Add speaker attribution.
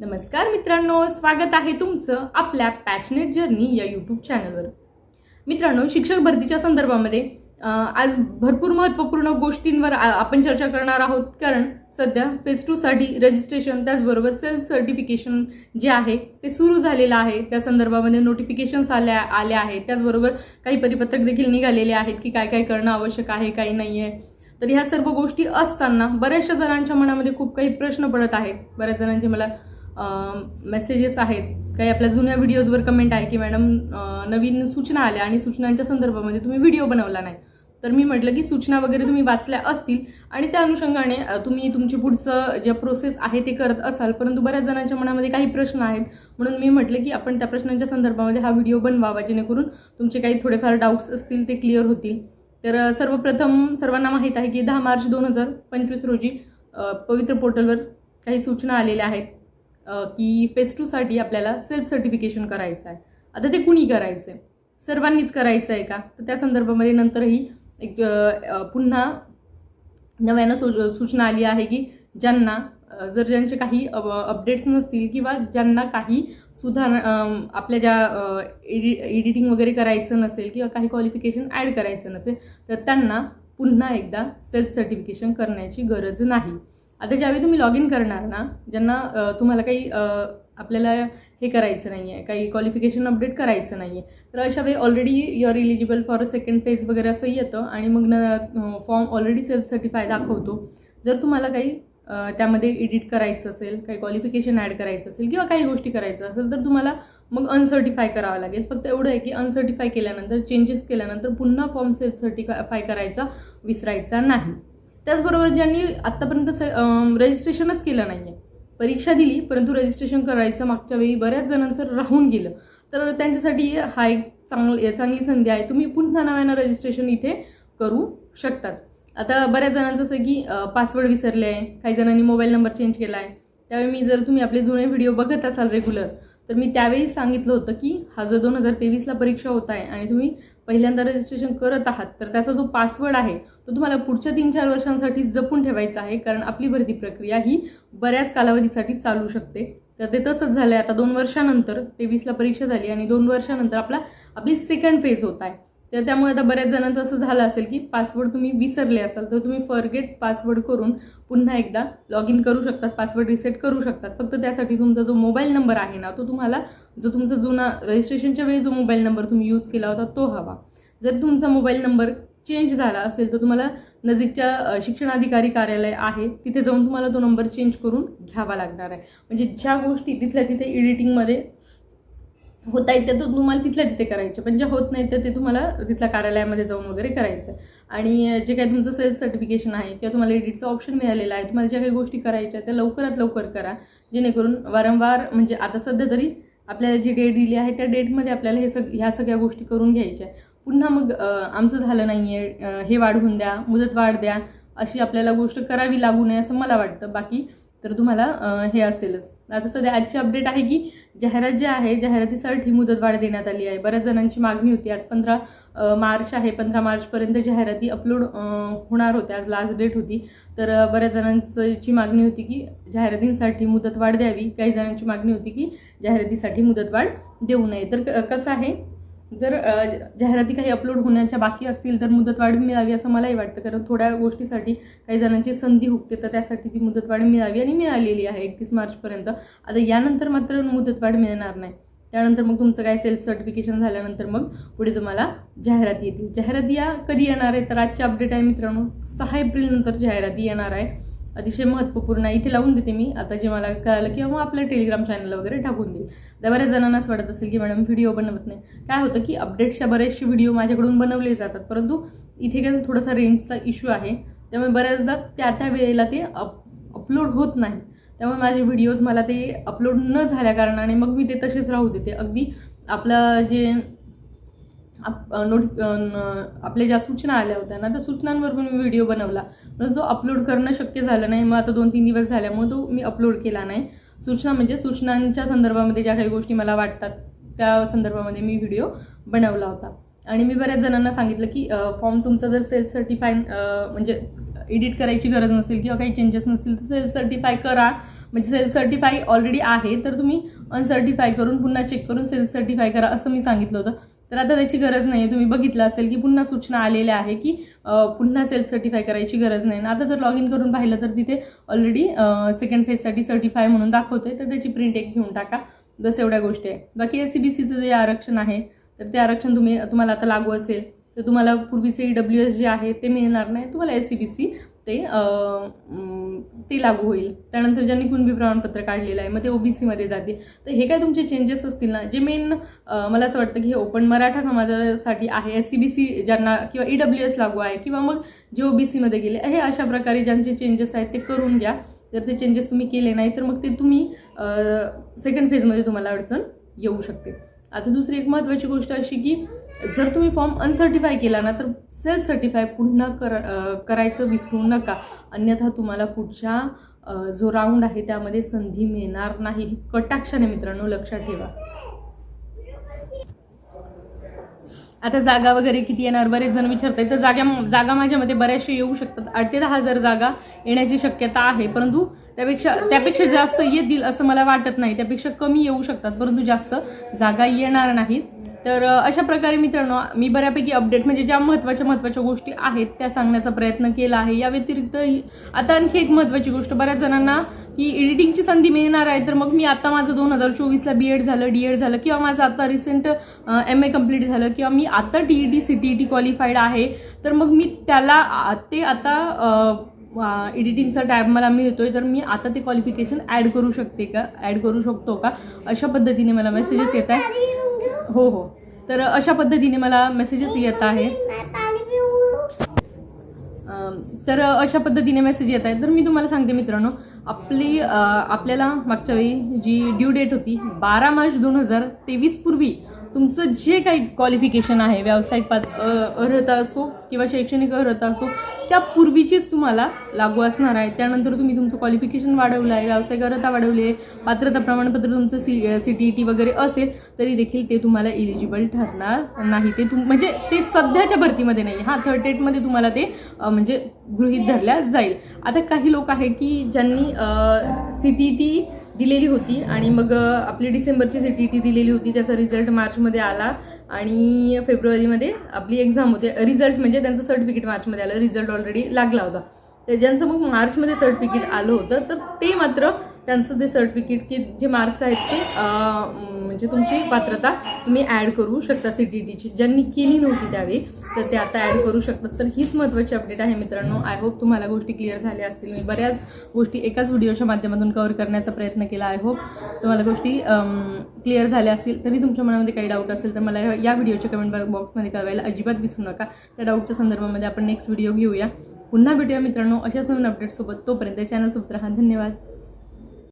Speaker 1: नमस्कार मित्रांनो स्वागत आहे तुमचं आपल्या पॅशनेट जर्नी या यूट्यूब चॅनलवर मित्रांनो शिक्षक भरतीच्या संदर्भामध्ये आज भरपूर महत्त्वपूर्ण गोष्टींवर आपण चर्चा करणार आहोत. कारण सध्या फेस टूसाठी रजिस्ट्रेशन त्याचबरोबर सेल्फ सर्टिफिकेशन जे आहे ते सुरू झालेलं आहे. त्या संदर्भामध्ये नोटिफिकेशन्स आल्या आल्या आहेत. त्याचबरोबर काही परिपत्रक देखील निघालेले आहेत की काय काय करणं आवश्यक आहे काही नाही आहे तर ह्या सर्व गोष्टी असताना बऱ्याचशा जणांच्या मनामध्ये खूप काही प्रश्न पडत आहेत. बऱ्याच जणांचे मला मेसेजेस आहेत. काही आपल्या जुन्या व्हिडिओजवर कमेंट आहे की मॅडम नवीन सूचना आल्या आणि सूचनांच्या संदर्भामध्ये तुम्ही व्हिडिओ बनवला नाही. तर मी म्हटलं की सूचना वगैरे तुम्ही वाचल्या असतील आणि त्या अनुषंगाने तुम्ही तुमची पुढचं जे प्रोसेस आहे ते करत असाल. परंतु बऱ्याच जणांच्या मनामध्ये काही प्रश्न आहेत. म्हणून मी म्हटलं की आपण त्या प्रश्नांच्या संदर्भामध्ये हा व्हिडिओ बनवावा जेणेकरून तुमचे काही थोडेफार डाऊट्स असतील ते क्लिअर होतील. तर सर्वप्रथम सर्वांना माहीत आहे की दहा मार्च दोन हजार पंचवीस रोजी पवित्र पोर्टलवर काही सूचना आलेल्या आहेत. की फेस टूसाठी आपल्याला सेल्फ सर्टिफिकेशन करायचं आहे. आता ते कुणी करायचं आहे सर्वांनीच करायचं आहे का? तर त्या संदर्भामध्ये नंतरही एक पुन्हा नव्यानं सू सूचना आली आहे की ज्यांना जर ज्यांचे काही अपडेट्स नसतील किंवा ज्यांना काही सुधार आपल्या ज्या एडि एडिटिंग वगैरे करायचं नसेल किंवा काही क्वालिफिकेशन ॲड करायचं नसेल तर त्यांना पुन्हा एकदा सेल्फ सर्टिफिकेशन करण्याची गरज नाही. आता ज्यावेळी तुम्ही लॉग इन करणार ना ज्यांना तुम्हाला काही आपल्याला हे करायचं नाही आहे काही क्वालिफिकेशन अपडेट करायचं नाही आहे तर अशा वेळी already your eligible for a second phase वगैरे असं येतं आणि मग न फॉर्म ऑलरेडी सेल्फ सर्टिफाय दाखवतो. जर तुम्हाला काही त्यामध्ये एडिट करायचं असेल काही क्वालिफिकेशन ॲड करायचं असेल किंवा काही गोष्टी करायचं असेल तर तुम्हाला मग अनसर्टिफाय करावं लागेल. फक्त एवढं आहे की अनसर्टिफाय केल्यानंतर चेंजेस केल्यानंतर पुन्हा फॉर्म सेल्फ सर्टिफाय करायचा विसरायचा नाही. त्याचबरोबर ज्यांनी आत्तापर्यंत स रजिस्ट्रेशनच केलं नाही आहे परीक्षा दिली परंतु रजिस्ट्रेशन करायचं मागच्या वेळी बऱ्याच जणांचं राहून गेलं. तर त्यांच्यासाठी हा एक चांगलं चांगली संधी आहे. तुम्ही पुन्हा नव्यानं रजिस्ट्रेशन इथे करू शकतात. आता बऱ्याच जणांचं असं की पासवर्ड विसरले आहे. काही जणांनी मोबाईल नंबर चेंज केला आहे त्यावेळी मी जर तुम्ही आपले जुने व्हिडिओ बघत असाल रेग्युलर तर मी त्यावेळी सांगितलं होतं की हा जो दोन हजार तेवीसला परीक्षा होत आहे आणि तुम्ही पहिल्यांदा रजिस्ट्रेशन करत आहात तर त्याचा जो पासवर्ड आहे तो तुम्हाला पुढच्या तीन चार वर्षांसाठी जपून ठेवायचा आहे कारण आपली भरती प्रक्रिया ही बऱ्याच कालावधीसाठी चालू शकते. तर ते तसंच झालं आहे आता दोन वर्षानंतर तेवीसला परीक्षा झाली आणि दोन वर्षानंतर आपला आपली सेकंड फेज होत आहे. तर त्यामुळे आता बऱ्याच जणांचं असं झालं असेल की पासवर्ड तुम्ही विसरले असाल तर तुम्ही फॉरगेट पासवर्ड करून पुन्हा एकदा लॉग इन करू शकतात पासवर्ड रिसेट करू शकतात. फक्त त्यासाठी तुमचा जो मोबाईल नंबर आहे ना तो तुम्हाला जो तुमचा जुना रजिस्ट्रेशनच्या वेळी जो मोबाईल नंबर तुम्ही यूज केला होता तो हवा. जर तुमचा मोबाईल नंबर चेंज झाला असेल तर तुम्हाला नजीकच्या शिक्षणाधिकारी कार्यालय आहे तिथे जाऊन तुम्हाला तो नंबर चेंज करून घ्यावा लागणार आहे. म्हणजे ज्या गोष्टी तिथल्या तिथे एडिटिंगमध्ये होत आहेत त्या तर तुम्हाला तिथल्या तिथे करायचे पण जे होत नाहीत तर ते तुम्हाला तिथल्या कार्यालयामध्ये जाऊन वगैरे करायचं. आहे आणि जे काही तुमचं सेल्फ सर्टिफिकेशन आहे किंवा तुम्हाला एडिटचं ऑप्शन मिळालेलं आहे तुम्हाला ज्या काही गोष्टी करायच्या त्या लवकरात लवकर करा. जेणेकरून वारंवार म्हणजे आता सध्या तरी आपल्याला जी डेट दिली आहे त्या डेटमध्ये आपल्याला हे सग ह्या सगळ्या गोष्टी करून घ्यायच्या आहे पुन्हा मग आमचं झालं नाही आहे हे वाढवून द्या मुदत वाढ द्या अशी आपल्याला गोष्ट करावी लागू नये असं मला वाटतं. बाकी तर तुम्हाला हे असेलच. आता सध्या आजची अपडेट आहे की जाहिरात जी आहे जाहिरातीसाठी मुदतवाढ देण्यात आली आहे. बऱ्याच जणांची मागणी होती आज पंधरा मार्च आहे पंधरा मार्चपर्यंत जाहिराती अपलोड होणार होत्या. आज लास्ट डेट होती. तर बऱ्याच जणांची मागणी होती की जाहिरातींसाठी मुदतवाढ द्यावी. काही जणांची मागणी होती की जाहिरातीसाठी मुदतवाढ देऊ नये. तर क- कसं आहे? जर जाहिराती काही अपलोड होण्याच्या बाकी असतील तर मुदतवाढ मिळावी असं मलाही वाटतं. कारण थोड्या गोष्टीसाठी काही जणांची संधी हुकते तर त्यासाठी ती मुदतवाढ मिळावी आणि मिळालेली आहे एकतीस मार्चपर्यंत. आता यानंतर मात्र मुदतवाढ मिळणार नाही. त्यानंतर मग तुमचं काय सेल्फ सर्टिफिकेशन झाल्यानंतर मग पुढे तुम्हाला जाहिराती येतील. जाहिराती या कधी येणार आहे? तर आजची अपडेट आहे मित्रांनो सहा एप्रिलनंतर जाहिराती येणार आहे. अतिशय महत्त्वपूर्ण आहे. इथे लावून देते मी. आता जे मला कळालं किंवा मग आपल्या टेलिग्राम चॅनलला वगैरे टाकून देईल. तर बऱ्याच जणांनाच वाटत असेल की मॅडम व्हिडिओ बनवत नाही. काय होतं की अपडेट्सच्या बरेचसे व्हिडिओ माझ्याकडून बनवले जातात. परंतु इथे काय थोडासा रेंजचा इश्यू आहे. त्यामुळे बऱ्याचदा त्या त्या वेळेला ते अप अपलोड होत नाही. त्यामुळे माझे व्हिडिओज मला ते अपलोड न झाल्या कारणाने मग मी ते तसेच राहू देते. अगदी आपलं जे आप नोटि आपल्या ज्या सूचना आल्या होत्या ना त्या सूचनांवर पण मी व्हिडिओ बनवला. पण तो अपलोड करणं शक्य झालं नाही. मग आता दोन तीन दिवस झाल्यामुळे तो मी अपलोड केला नाही. सूचना म्हणजे सूचनांच्या संदर्भामध्ये ज्या काही गोष्टी मला वाटतात त्या संदर्भामध्ये मी व्हिडिओ बनवला होता. आणि मी बऱ्याच जणांना सांगितलं की फॉर्म तुमचा जर सेल्फ सर्टिफाय म्हणजे एडिट करायची गरज नसेल किंवा काही चेंजेस नसतील तर सेल्फ सर्टिफाय करा. म्हणजे सेल्फ सर्टिफाय ऑलरेडी आहे तर तुम्ही अनसर्टिफाय करून पुन्हा चेक करून सेल्फ सर्टिफाय करा असं मी सांगितलं होतं. तर आता त्याची गरज नाही. आहे तुम्ही बघितलं असेल की पुन्हा सूचना आलेल्या आहे की पुन्हा सेल्फ सर्टिफाय करायची गरज नाही. आता जर लॉग इन करून पाहिलं तर तिथे ऑलरेडी सेकंड फेजसाठी सर्टिफाय म्हणून दाखवते तर त्याची प्रिंट एक घेऊन टाका. बस एवढ्या गोष्टी आहे. बाकी एस सी बी सीचं जे आरक्षण आहे तर ते आरक्षण तुम्ही तुम्हाला आता लागू असेल तर तुम्हाला पूर्वीचे ई डब्ल्यू एस जे आहे ते मिळणार नाही. तुम्हाला एस सी बी सी ते ते लागू होईल. त्यानंतर ज्यांनी कुणबी प्रमाणपत्र काढलेलं आहे मग ते ओबीसीमध्ये जातील. तर हे काय तुमचे चेंजेस असतील ना? जे मेन मला असं वाटतं की हे ओपन मराठा समाजासाठी आहे एस सी बी सी ज्यांना किंवा ई डब्ल्यू एस लागू आहे किंवा मग जे ओबीसीमध्ये गेले हे अशा प्रकारे ज्यांचे चेंजेस आहेत ते करून घ्या. जर ते चेंजेस तुम्ही केले नाही तर मग ते तुम्ही सेकंड फेजमध्ये तुम्हाला अडचण येऊ शकते. आता दुसरी एक महत्त्वाची गोष्ट अशी की जर तुम्ही फॉर्म अनसर्टिफाय केला ना तर सेल्फ सर्टिफाय पुन्हा कर करायचं विसरू नका. अन्यथा तुम्हाला पुढच्या जो राऊंड आहे त्यामध्ये संधी मिळणार नाही. कटाक्षाने मित्रांनो लक्षात ठेवा. आता जागा वगैरे किती येणार? बरेच जण विचारतात तर जागा जागा माझ्या बऱ्याचशा येऊ शकतात. आठ ते दहा हजार जागा येण्याची शक्यता आहे. परंतु त्यापेक्षा त्यापेक्षा जास्त येतील असं मला वाटत नाही. त्यापेक्षा कमी येऊ शकतात. परंतु जास्त जागा येणार नाहीत. तर अशा प्रकारे मित्रांनो मी बऱ्यापैकी अपडेट म्हणजे ज्या महत्त्वाच्या महत्त्वाच्या गोष्टी आहेत त्या सांगण्याचा प्रयत्न केला आहे. या व्यतिरिक्त आता आणखी एक महत्त्वाची गोष्ट. बऱ्याच जणांना की एडिटिंगची संधी मिळणार आहे तर मग मी आता माझं दोन हजार चोवीसला बी एड झालं डी एड झालं किंवा माझं आता रिसेंट एम ए कंप्लीट झालं किंवा मी आता T E T C T E T qualified आहे. तर मग मी त्याला ते आता एडिटिंगचा टॅब मला मिळतोय तर मी आता ते क्वालिफिकेशन ॲड करू शकते का ॲड करू शकतो का? अशा पद्धतीने मला मेसेजेस येत आहे हो हो. तर अशा पद्धतीने मला मेसेजेस येत आहे तर अशा पद्धतीने मेसेज येत आहे तर मी तुम्हाला सांगते मित्रांनो आपली आपल्याला मागच्या वेळी जी ड्यू डेट होती बारा मार्च दोन हजार तेवीस पूर्वी तुमचं जे काही क्वालिफिकेशन आहे व्यावसायिक पात अर्हता असो किंवा शैक्षणिक अर्हता असो त्या पूर्वीचीच तुम्हाला लागू असणार आहे. त्यानंतर तुम्ही तुमचं क्वालिफिकेशन वाढवलं आहे व्यावसायिक अर्हता वाढवली आहे पात्रता प्रमाणपत्र तुमचं C C T E T वगैरे असेल तरी देखील ते तुम्हाला इलिजिबल ठरणार नाही. ते तुम म्हणजे ते सध्याच्या भरतीमध्ये नाही हां थर्ड डेटमध्ये तुम्हाला ते म्हणजे गृहीत धरल्या जाईल. आता काही लोक आहे की ज्यांनी सी टी टी दिलेली होती आणि मग आपली डिसेंबरची सी टी टी दिलेली होती. त्याचा रिझल्ट मार्चमध्ये आला आणि फेब्रुवारीमध्ये आपली एक्झाम होते. रिझल्ट म्हणजे त्यांचं सर्टिफिकेट मार्चमध्ये आलं. रिझल्ट ऑलरेडी लागला होता. तर ज्यांचं मग मार्चमध्ये सर्टिफिकेट आलं होतं तर ते मात्र त्यांचं ते सर्टिफिकेट की जे मार्क्स आहेत ते म्हणजे तुमची पात्रता तुम्ही ॲड करू शकता सी टी टीची ज्यांनी केली नव्हती त्यावेळी तर ते आता ॲड करू शकतात. तर हीच महत्त्वाची अपडेट आहे मित्रांनो. आय होप तुम्हाला गोष्टी क्लिअर झाल्या असतील. मी बऱ्याच गोष्टी एकाच व्हिडिओच्या माध्यमातून कवर करण्याचा प्रयत्न केला. आय होप तुम्हाला गोष्टी क्लिअर झाल्या असतील. तरी तुमच्या मनामध्ये काही डाऊट असेल तर मला या- या व्हिडिओच्या कमेंट बॉक्समध्ये कळवायला अजिबात विसरू नका. त्या डाऊटच्या संदर्भामध्ये आपण नेक्स्ट व्हिडिओ घेऊया. पुन्हा भेटूया मित्रांनो अशाच नवीन अपडेटसोबत तोपर्यंत चॅनलसोबत राहा. धन्यवाद.